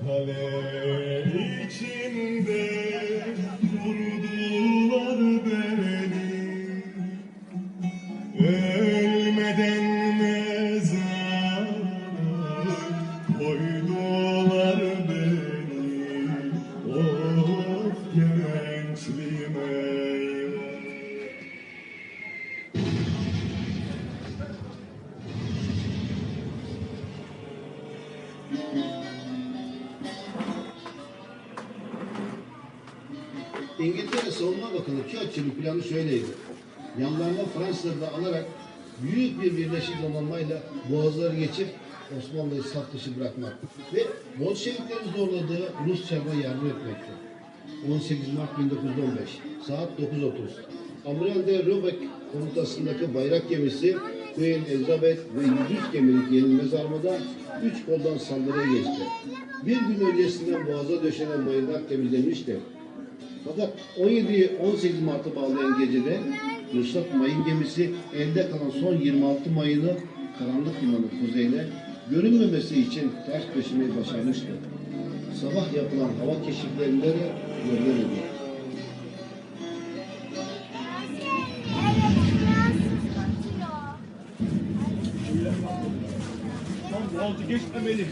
Hallelujah. İngiltere Savunma Bakanı Churchill'in planı şöyleydi. Yanlarına Fransızları da alarak büyük bir birleşik donanmayla boğazları geçip Osmanlı'yı saf dışı bırakmak ve Bolşeviklerin zorladığı Rus çarına yardım etmekti. 18 Mart 1915 saat 9.30 Amiral de Robeck komutasındaki bayrak gemisi Queen Elizabeth ve 103 gemilik yenilmez armada 3 koldan saldırıya geçti. Bir gün öncesinden boğaza döşenen mayınlar temizlenmişti. Fakat 17'yi 18 Mart'a bağlayan gecede Ruslat mayın gemisi elde kalan son 26 mayını karanlık limanı kuzeyine görünmemesi için ters köşemeyi başarmıştı. Sabah yapılan hava keşiflerinde de görülemedi. Boğazı geçmemeli.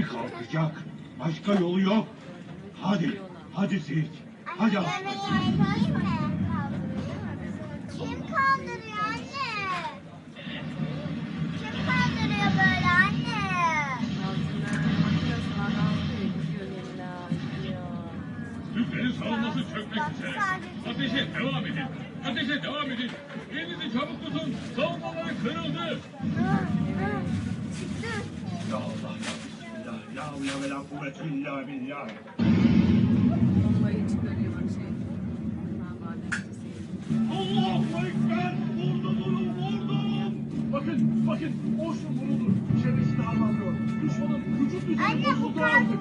Mermi kalkacak. Başka yolu yok. Hadi, hadi Seyit. Hadi aslan. Kim kaldırıyor anne? Kim kaldırıyor böyle anne? Türklerin savunması çökmek üzere. Ateşe devam edin. Ateşe devam edin. Elinizi çabuk tutun. Savunmaları kırıldı. Çıktı. Ya Allah Ya ya ve la kuvvete illa billah. Allahu Ekber. Vurdum onu vurdum. Bakın bakın. Boşun vurulur. Çevresini harmanlıyor. Düşmanın vücut düzeni Anne bu kalkmış.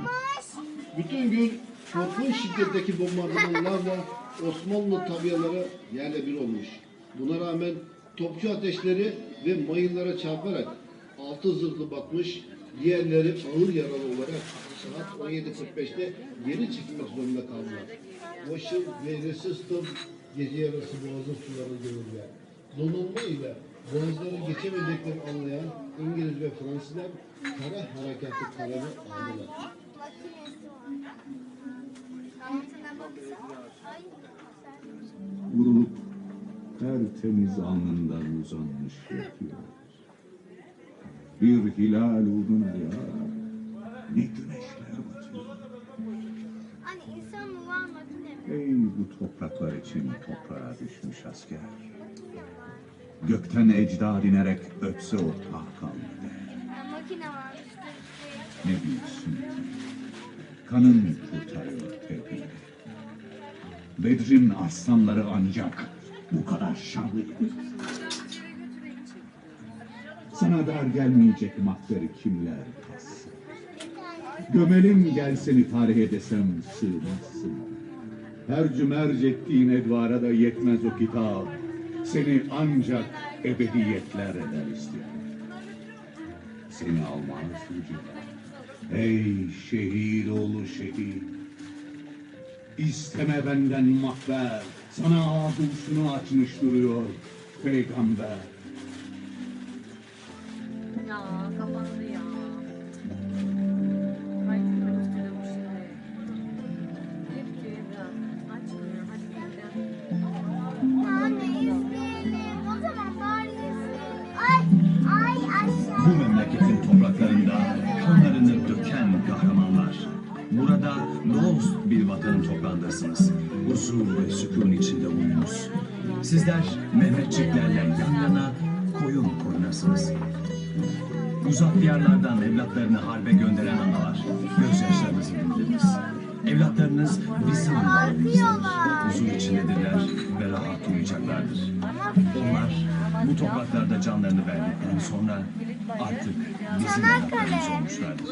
Bütün gün korkunç şiddetteki bombardımanlarla Osmanlı tabiaları yerle bir olmuş. Buna rağmen topçu ateşleri ve mayınlara çarparak altı zırhlı batmış, diğerleri ağır yaralı olarak saat 17.45'te geri çekilmek zorunda kaldılar. Washington ve Resiston gece yarısı boğazın sularını gördüler. Donanma ile boğazları geçemeyeceklerini anlayan İngiliz ve Fransızlar kara harekatı kararı aldılar. Vurulup tertemiz alnından uzanmış yatıyor. Bir hilal uğruna ya ne güneşler batıyor. Anne insan mı var mi? Ey bu topraklar için toprağa düşmüş asker. Gökten ecdad inerek ötse ortak kalmadı. Varmış. Ne büyüksün. Kanın kurtarıyor tevhidi. Bedrin aslanları ancak bu kadar şanlıydı. Sana dar gelmeyecek mahveri kimler bassın. Gömelim gel seni tarihe desem sığmazsın. Her cümerc ettiğin edvara da yetmez o kitap. Seni ancak ebediyetler eder istiyor. Seni almaz vücuda. Ey şehit oğlu şehit. İsteme benden mahver. Sana ağzını açmış duruyor peygamber. Kahramanlar. Burada dost bir vatanın toprağındasınız. Huzur ve sükun içinde uyunuz. Sizler Mehmetçiklerle yan yana koyun koyunasınız. Uzak diyarlardan evlatlarını harbe gönderen analar, gözyaşlarınızı dinlediniz. Evlatlarınız bizimle Ağlıyorlar. huzur içindedirler ve rahat uyuyacaklardır. Onlar bu topraklarda canlarını verdikten sonra artık bizim evlatlarımız olmuşlardır.